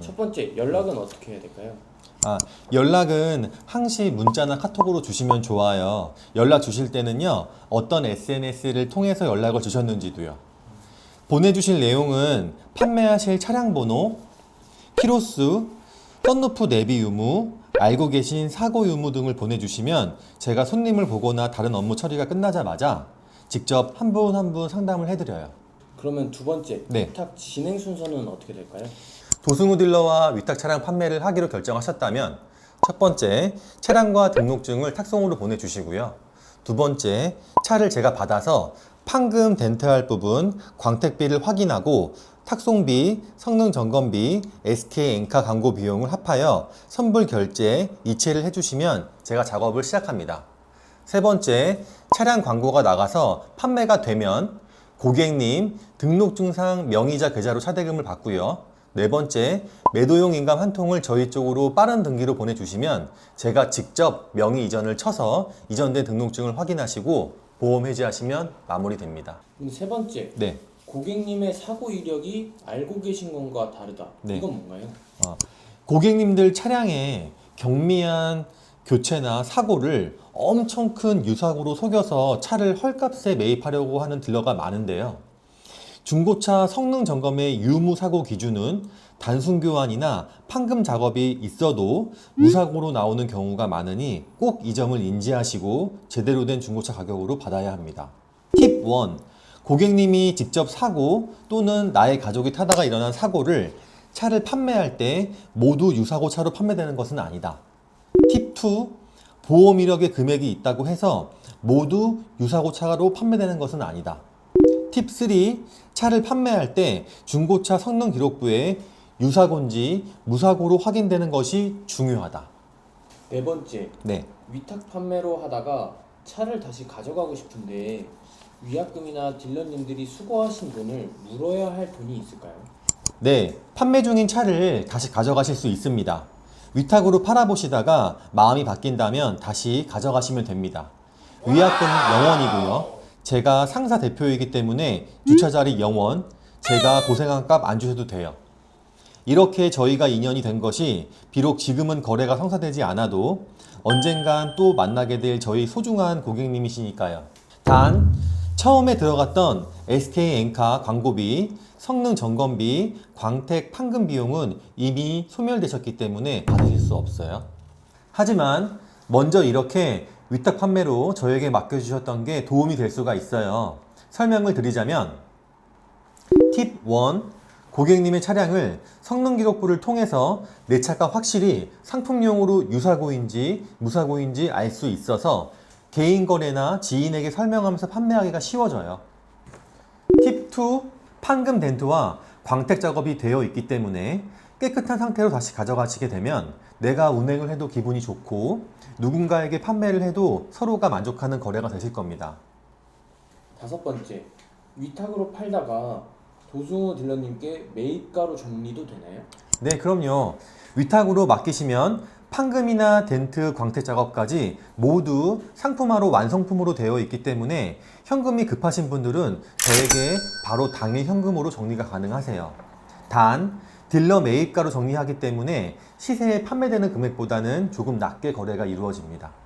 첫 번째 연락은 어떻게 해야 될까요? 아, 연락은 항시 문자나 카톡으로 주시면 좋아요. 연락 주실 때는요, 어떤 SNS를 통해서 연락을 주셨는지도요. 보내주실 내용은 판매하실 차량 번호, 키로수, 썬루프 내비 유무, 알고 계신 사고 유무 등을 보내주시면 제가 손님을 보거나 다른 업무 처리가 끝나자마자 직접 한 분 한 분 상담을 해드려요. 그러면 두 번째 네. 부탁 진행 순서는 어떻게 될까요? 도승우 딜러와 위탁 차량 판매를 하기로 결정하셨다면 첫 번째 차량과 등록증을 탁송으로 보내주시고요. 두 번째 차를 제가 받아서 판금 덴트할 부분 광택비를 확인하고 탁송비, 성능 점검비, SK 엔카 광고 비용을 합하여 선불 결제 이체를 해주시면 제가 작업을 시작합니다. 세 번째, 차량 광고가 나가서 판매가 되면 고객님 등록증상 명의자 계좌로 차대금을 받고요. 네 번째, 매도용 인감 한 통을 저희 쪽으로 빠른 등기로 보내주시면 제가 직접 명의 이전을 쳐서 이전된 등록증을 확인하시고 보험 해지하시면 마무리됩니다. 세 번째 네. 고객님의 사고 이력이 알고 계신 것과 다르다. 네. 이건 뭔가요? 어, 고객님들 차량에 경미한 교체나 사고를 엄청 큰 유사고로 속여서 차를 헐값에 매입하려고 하는 딜러가 많은데요. 중고차 성능 점검의 유무 사고 기준은 단순 교환이나 판금 작업이 있어도 무사고로 나오는 경우가 많으니 꼭 이 점을 인지하시고 제대로 된 중고차 가격으로 받아야 합니다. 팁 1. 고객님이 직접 사고 또는 나의 가족이 타다가 일어난 사고를 차를 판매할 때 모두 유사고 차로 판매되는 것은 아니다. 팁 2. 보험 이력의 금액이 있다고 해서 모두 유사고 차로 판매되는 것은 아니다. 팁 3. 차를 판매할 때 중고차 성능 기록부에 유사고인지 무사고로 확인되는 것이 중요하다. 네 번째 네. 위탁 판매로 하다가 차를 다시 가져가고 싶은데 위약금이나 딜러님들이 수거하신 돈을 물어야 할 돈이 있을까요? 네, 판매 중인 차를 다시 가져가실 수 있습니다. 위탁으로 팔아보시다가 마음이 바뀐다면 다시 가져가시면 됩니다. 위약금 영원이고요. 제가 상사 대표이기 때문에 주차 자리 영원, 제가 고생한 값 안 주셔도 돼요. 이렇게 저희가 인연이 된 것이 비록 지금은 거래가 성사되지 않아도 언젠간 또 만나게 될 저희 소중한 고객님이시니까요. 단 처음에 들어갔던 SK 엔카 광고비, 성능 점검비, 광택 판금 비용은 이미 소멸되셨기 때문에 받으실 수 없어요. 하지만 먼저 이렇게 위탁 판매로 저에게 맡겨주셨던 게 도움이 될 수가 있어요. 설명을 드리자면 팁 1. 고객님의 차량을 성능 기록부를 통해서 내 차가 확실히 상품용으로 유사고인지 무사고인지 알 수 있어서 개인 거래나 지인에게 설명하면서 판매하기가 쉬워져요. 팁 2. 판금 덴트와 광택 작업이 되어 있기 때문에 깨끗한 상태로 다시 가져가시게 되면 내가 운행을 해도 기분이 좋고 누군가에게 판매를 해도 서로가 만족하는 거래가 되실 겁니다. 다섯 번째 위탁으로 팔다가 도승우 딜러님께 매입가로 정리도 되나요? 네, 그럼요. 위탁으로 맡기시면 판금이나 덴트, 광택 작업까지 모두 상품화로 완성품으로 되어 있기 때문에 현금이 급하신 분들은 저에게 바로 당일 현금으로 정리가 가능하세요. 단, 딜러 매입가로 정리하기 때문에 시세에 판매되는 금액보다는 조금 낮게 거래가 이루어집니다.